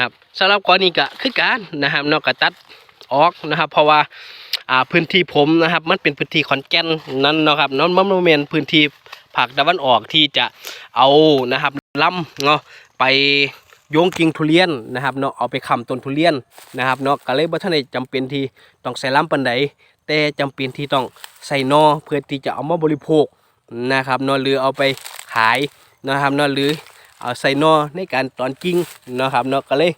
ครับสำหรับกรณีก็คือการนะครับนอกกตัดออกนะครับ เพราะว่าอ่าพื้นที่ผมนะครับ มันเป็นพื้นที่ขอนแก่นนั้นเนาะครับนั้นมันบ่แม่นพื้นที่ภาคตะวันออกที่จะเอานะครับลำเนาะไปโยงกิ่งทุเรียนนะครับเนาะเอาไปค้ำต้นทุเรียนนะครับเนาะก็เลยบ่ทันได้จำเป็นที่ต้องใส่ลำปานใดแต่จำเป็นที่ต้องใส่นอเพื่อที่จะเอามาบริโภคนะครับเนาะหรือเอาไปขายนะครับเนาะหรือ เอาใส่นอในการตอนกิ้งนะครับเนาะก็เลย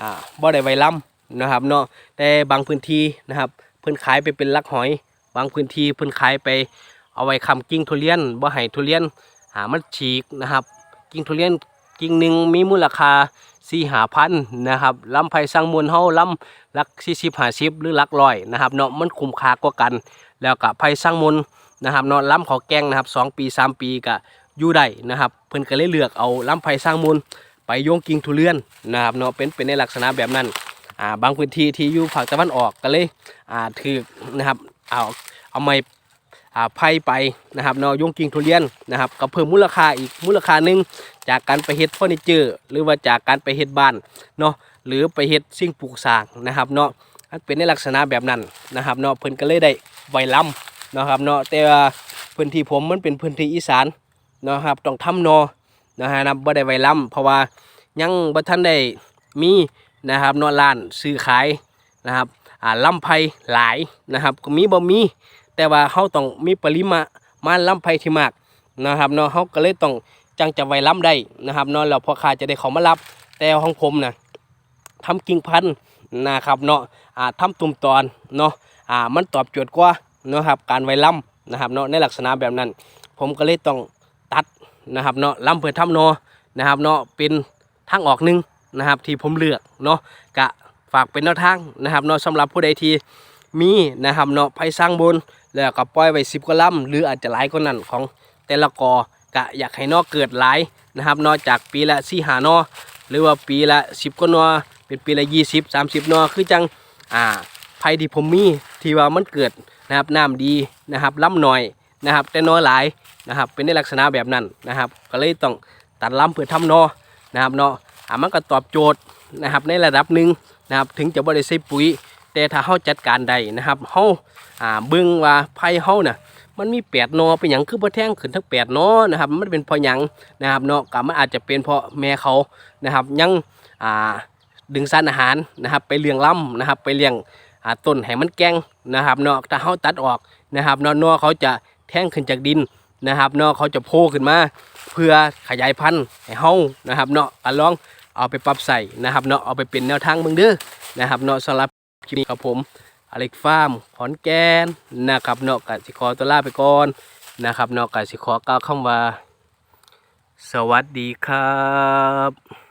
อ่าบ่ได้ไว้ล้ำนะครับเนาะแต่บางพื้นที่นะครับเพิ่นขายไปเป็นลักหอย บางพื้นที่เพิ่นขายไปเอาไว้คำกิ้งทุเรียนบ่ให้ทุเรียนหามันฉีกนะครับ กิ้งทุเรียนกิ้งหนึ่งมีมูลค่าสี่หาพันนะครับลำไผ่สร้างมวลเฮาลำลักสี่สิบห้าสิบหรือลักร้อยนะครับเนาะมันคุ้มค่ากว่ากัน แล้วก็ไผ่สร้างมวลนะครับเนาะลำเขาแกงนะครับสองปีสามปีก็ อยู่ได้นะครับ เพิ่นก็เลยเลือกเอาลำไผ่สร้างมูลไปโยงกิ่งทุเรียนนะครับเนาะเป็นเป็นในลักษณะแบบนั้นอ่าบางพื้นที่ที่อยู่ภาคตะวันออกก็เลยอ่าถือนะครับเอาเอาไม้อ่าไผ่ไปนะครับเนาะโยงกิ่งทุเรียนนะครับก็เพิ่มมูลค่าอีกมูลค่าหนึ่งจากการไปเฮ็ดเฟอร์นิเจอร์หรือว่าจากการไปเฮ็ดบ้านเนาะหรือไปเฮ็ดสิ่งปลูกสร้างนะครับเนาะมันเป็นในลักษณะแบบนั้นนะครับเนาะเพิ่นก็เลยได้ไวล้ำนะครับเนาะแต่ว่าพื้นที่ผมมันเป็นพื้นที่อีสาน นะครับต้องทำนอนะฮะนะบ่ได้ไว้ล้ำเพราะว่ายังบ่ทันได้มีนะครับเนอร้านซื้อขายนะครับอ่าล้ำไผ่หลายนะครับก็มีบ่มีแต่ว่าเฮาต้องมีปริมามาณลำไผ่ที่มากนะครับเนาะเฮาก็เลยต้องจังจะไว้ล้ำได้นะครับเนาะแล้วพ่อค้าจะได้เขามารับแต่ของผมนะทำกิ่งพันธุ์นะครับเนาะอ่าทำตุ่มตอนเนาะอ่ามันตอบโจทย์กว่าเนาะครับการไว้ล้ำนะครับเนาะในลักษณะแบบนั้น ผมก็เลยต้อง นะครับเนาะลำเพื่อทำนอนะครับเนาะเป็นทางออกหนึ่งนะครับที่ผมเลือกเนาะกะฝากเป็นแนวทางนะครับเนาะสำหรับผู้ใดที่มีนะครับเนาะไผ่สร้างบน แล้วก็ปล่อยไว้สิบกว่าลำหรืออาจจะหลายกว่านั้นของแต่ละกอกะอยากให้นอเกิดหลายนะครับเนอกจากปีละสี่หานอหรือว่าปีละสิบกว่านอเป็นปีละยี่สิบสามสิบนอคือจังอ่าไผ่ที่ผมมีที่ว่ามันเกิดนะครับน้ำดีนะครับล้ำหน่อย นะครับ แต่นอหลายนะครับ เป็นในลักษณะแบบนั้นนะครับ ก็เลยต้องตัดลำเพื่อทำนอนะครับเนาะอ่ามันก็ตอบโจทย์นะครับ ในระดับหนึ่งนะครับ ถึงจะบ่ได้ใส่ปุ๋ย แต่ถ้าเฮาจัดการใดนะครับเฮาอ่าเบิ่งว่าไผ่เฮาน่ะมันมีแปดนอเป็นหยังคือบ่แท่งขึ้นทั้งแปดนอนะครับมันเป็นเพราะหยังนะครับเนาะก็มันอาจจะเป็นเพราะแม่เขานะครับยังอ่าดึงสารอาหารนะครับ ไปเลี้ยงลำนะครับ ไปเลี้ยงต้นให้มันแกงนะครับเนาะถ้าเฮาตัดออกนะครับเนาะนอเขาจะ แท่งขึ้นจากดินนะครับเนาะเขาจะโผล่ขึ้นมา เพื่อขยายพันธุ์ให้เฮานะครับเนาะก็ลองเอาไปปรับใส่นะครับเนาะเอาไปเป็นแนวทางเบิ่งเด้อนะครับเนาะสำหรับคลิปนี้ครับผมอเล็กฟาร์มขอนแก่นนะครับเนาะกสิขอตัวลาไปก่อนนะครับเนาะกสิขอกล่าวคำว่าสวัสดีครับ